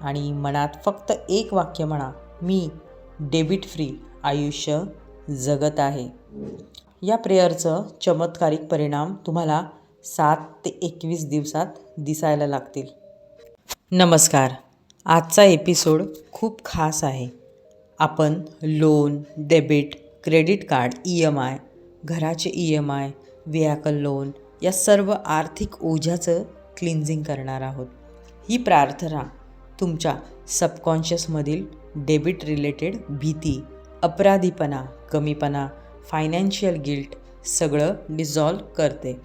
आणि मनात फक्त एक वाक्य म्हणा मी डेबिट फ्री आयुष्य जगत आहे. या प्रेयरचं चमत्कारिक परिणाम तुम्हाला सात ते एकवीस दिवसात दिसायला लागतील. नमस्कार. आजचा एपिसोड खूप खास आहे. आपण loan debit credit card E M I घराचे E M I vehicle loan या सर्व आर्थिक ओझ्याचं क्लिन्झिंग करणार आहोत. ही प्रार्थना तुमच्या सबकॉन्शियसमधील डेबिट रिलेटेड भीती अपराधीपणा कमीपणा फायनान्शियल गिल्ट सगळं डिझॉल्व करते.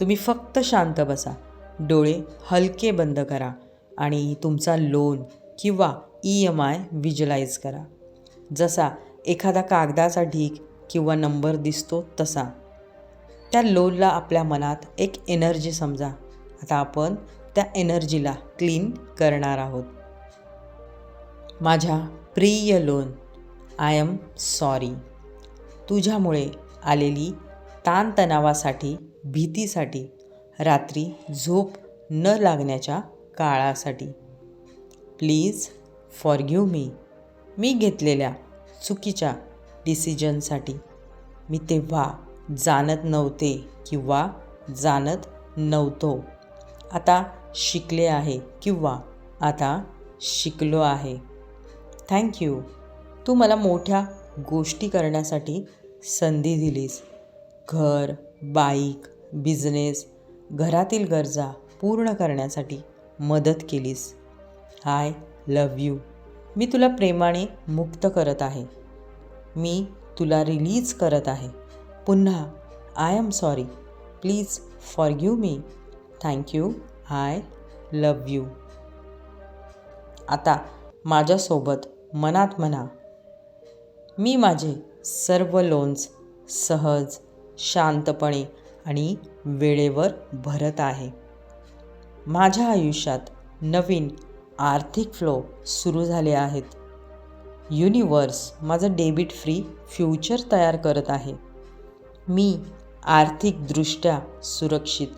तुम्ही फक्त शांत बसा डोळे हलके बंद करा आणि तुमचा लोन किंवा ई एम आय विज्युलाइज करा. जसा एखादा कागदाचा ढीक किंवा नंबर दिसतो तसा. त्या लोनला आपल्या मनात एक एनर्जी समजा. आता आपण त्या एनर्जीला क्लीन करणार आहोत. माझ्या प्रिय लोन आय एम सॉरी तुझ्यामुळे आलेली ताणतणावासाठी भीतीसाठी रात्री झोप न लागण्याच्या काळासाठी. प्लीज फॉरग्यू मी मी घेतलेल्या चुकीच्या डिसिजनसाठी मी तेव्हा जाणत नव्हते किंवा जाणत नव्हतो. आता शिकले आहे किंवा आता शिकलो आहे. थँक्यू तू मला मोठ्या गोष्टी करण्यासाठी संधी दिलीस. घर बाईक बिझनेस घरातील गरजा पूर्ण करण्यासाठी मदत केलीस. आय लव यू मी तुला प्रेमाने मुक्त करत आहे. मी तुला रिलीज करत आहे. पुन्हा I am sorry please forgive me thank you I love you. आता माझ्यासोबत मनात म्हणा. मी माझे सर्व लोन्स सहज शांतपणे आणि वेळेवर भरत आहे. माझ्या आयुष्यात नवीन आर्थिक फ्लो सुरू झाले आहेत. युनिवर्स माझं डेबिट फ्री फ्युचर तयार करत आहे. मी आर्थिकदृष्ट्या सुरक्षित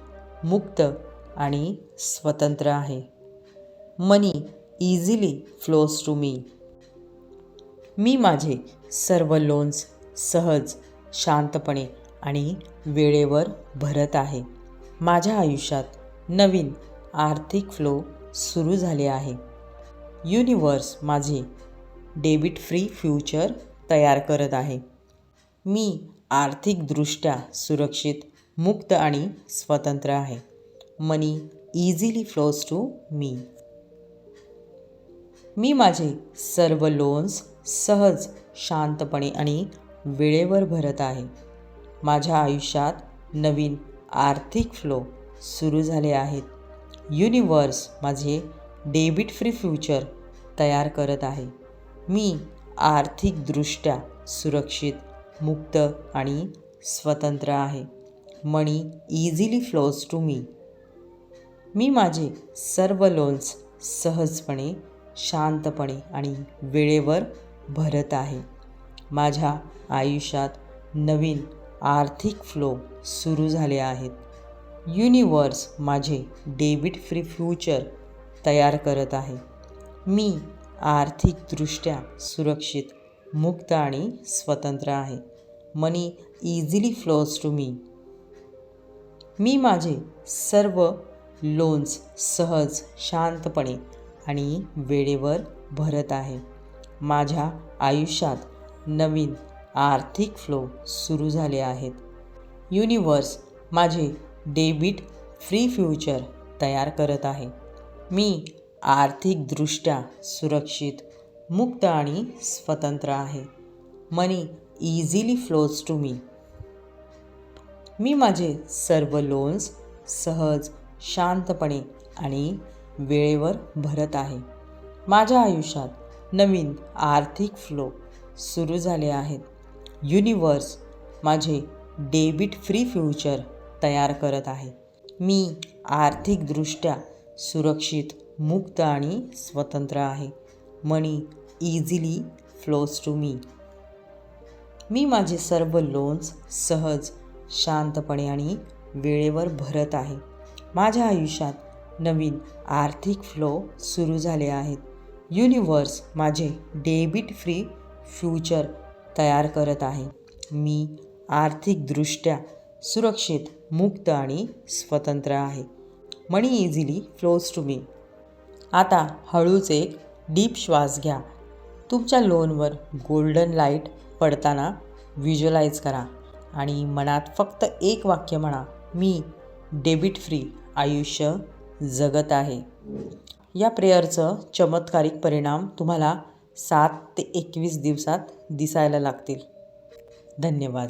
मुक्त आणि स्वतंत्र आहे. Money easily flows to me मी माझे सर्व लोन्स सहज शांतपणे आणि वेळेवर भरत आहे. माझ्या आयुष्यात नवीन आर्थिक फ्लो सुरू झाले आहे. युनिवर्स माझे डेबिट फ्री फ्युचर तयार करत आहे. मी आर्थिकदृष्ट्या सुरक्षित मुक्त आणि स्वतंत्र आहे. Money easily flows to me मी माझे सर्व लोन्स सहज शांतपणे आणि वेळेवर भरत आहे. माझ्या आयुष्यात नवीन आर्थिक फ्लो सुरू झाले आहेत. युनिवर्स माझे डेबिट फ्री फ्युचर तयार करत आहे. मी आर्थिकदृष्ट्या सुरक्षित मुक्त आणि स्वतंत्र आहे. Money easily flows to me मी माझे सर्व लोन्स सहजपणे शांतपणे आणि वेळेवर भरत आहे. माझ्या आयुष्यात नवीन आर्थिक फ्लो सुरू झाले आहेत. युनिवर्स माझे डेबिट फ्री फ्युचर तयार करत आहे. मी आर्थिकदृष्ट्या सुरक्षित मुक्त आणि स्वतंत्र आहे. Money easily flows to me मी माझे सर्व लोन्स सहज शांतपणे आणि वेळेवर भरत आहे. माझ्या आयुष्यात नवीन आर्थिक फ्लो सुरू झाले आहेत. युनिवर्स माझे डेबिट फ्री फ्युचर तयार करत आहे. मी आर्थिकदृष्ट्या सुरक्षित मुक्त आणि स्वतंत्र आहे. Money easily flows to me मी माझे सर्व लोन्स सहज शांतपणे आणि वेळेवर भरत आहे. माझ्या आयुष्यात नवीन आर्थिक फ्लो सुरू झाले आहेत. युनिवर्स माझे डेबिट फ्री फ्युचर तयार करत आहे. मी आर्थिकदृष्ट्या सुरक्षित मुक्त आणि स्वतंत्र आहे. Money easily flows to me मी माझे सर्व लोन्स सहज शांतपणे आणि वेळेवर भरत आहे. माझ्या आयुष्यात नवीन आर्थिक फ्लो सुरू झाले आहेत. युनिवर्स माझे डेबिट फ्री फ्युचर तयार करत आहे. मी आर्थिकदृष्ट्या सुरक्षित मुक्त आणि स्वतंत्र आहे. Money easily flows to me आता हळूच एक डीप श्वास घ्या. तुमच्या लोनवर गोल्डन लाइट पडताना व्हिज्युअलाइज करा आणि मनात फक्त एक वाक्य म्हणा मी डेबिट फ्री आयुष्य जगत आहे. या प्रेयरचं चमत्कारिक परिणाम तुम्हाला सात ते एकवीस दिवसात दिसायला लागतील. धन्यवाद.